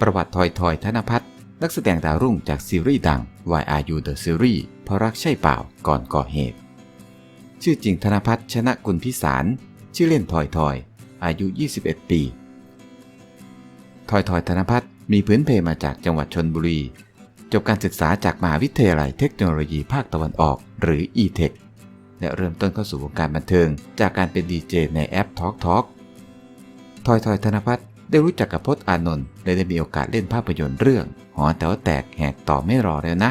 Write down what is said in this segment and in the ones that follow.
ประวัติทอยทอยธนพัฒน์นักแสดงดาวรุ่งจากซีรีส์ดัง Why Are You The Series เพราะรักใช่เปล่าก่อนก่อเหตุ ชื่อจริงธนพัฒน์ชนะกุลพิสาร ชื่อเล่นทอยทอย อายุ 21 ปีทอยทอยธนพัฒน์มีพื้นเพมาจากจังหวัดชนบุรี จบการศึกษาจากมหาวิทยาลัยเทคโนโลยีภาคตะวันออก หรือ e-tech และเริ่มต้นเข้าสู่วงการบันเทิง จากการเป็นดีเจในแอป Talk Talk ทอยทอยธนพัฒน์ ได้รู้จักกับพจน์อานนท์และได้มีโอกาสเล่นภาพยนตร์เรื่อง หอแถวแตกแหกต่อไม่รอแล้วนะ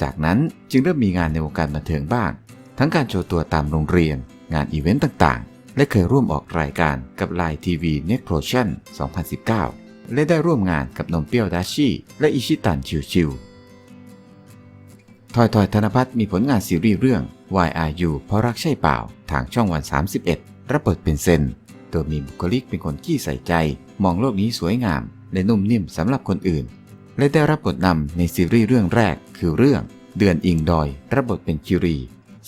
จากนั้นจึงเริ่มมีงานในวงการบันเทิงบ้าง ทั้งการโชว์ตัวตามโรงเรียน งานอีเวนต์ต่างๆ และเคยร่วมออกรายการกับ Line TV n e t p r o s i o n 2019 และได้ร่วมงานกับนมเปรี้ยวดาชิและอิชิตันชิวชิวทอยทอยธนพัฒน์มีผลงานซีรีส์เรื่อง Why Are You เพราะรักใช่เปล่า ทางช่องวัน 31 รับบทเป็นเซน โดยมีบุคลิกเป็นคนขี้ใส่ใจ มองโลกนี้สวยงาม และนุ่มนิ่มสำหรับคนอื่น และได้รับบทนำในซีรีส์เรื่องแรกคือเรื่อง เดือนอิงดอยรับบทเป็นคิรี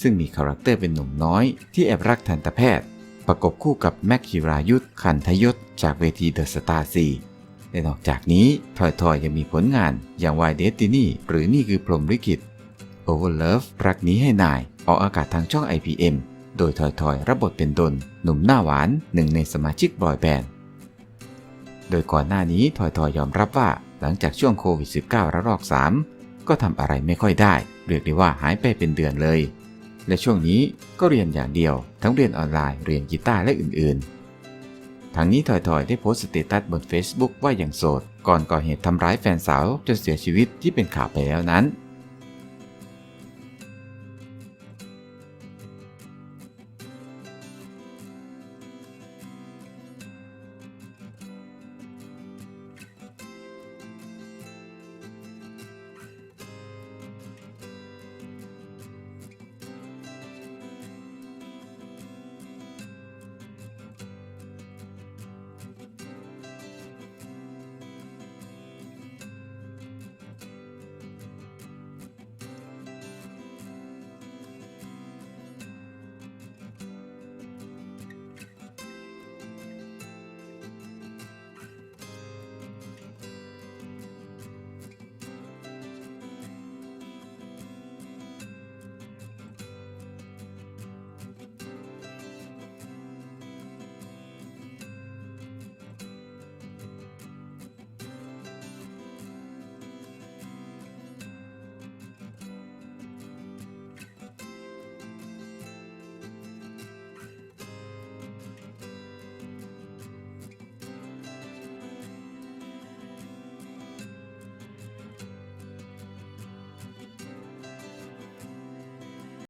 ซึ่งมีคาแรคเตอร์เป็นหนุ่มน้อย ที่แอบรักทันตแพทย์ ประกบคู่กับแม็กฮิรายุทธขันทยศจากเวทีเดอะสตาร์ซีและนอกจากนี้ทอยทอยยังมีผลงานอย่างวายเดตินี่หรือนี่คือพรหมลิขิต Over Love รักนี้ให้นาย ออกอากาศทางช่อง IPM โดยทอยทอยรับบทเป็นดน หนุ่มหน้าหวานหนึ่งในสมาชิกบอยแบนด์ โดยก่อนหน้านี้ทอยทอยยอมรับว่าหลังจากช่วงโควิด -19 ระลอก 3 ก็ทำอะไรไม่ค่อยได้ เรียกได้ว่าหายไปเป็นเดือนเลย และช่วงนี้ก็เรียนอย่างเดียว ทั้งเรียนออนไลน์เรียนกีตาร์และอื่นๆทางนี้ทอยทอยได้โพสต์สเตตัสบน Facebook ว่าอย่างโสด ก่อนก่อเหตุทำร้ายแฟนสาวจนเสียชีวิตที่เป็นข่าวไปแล้วนั้น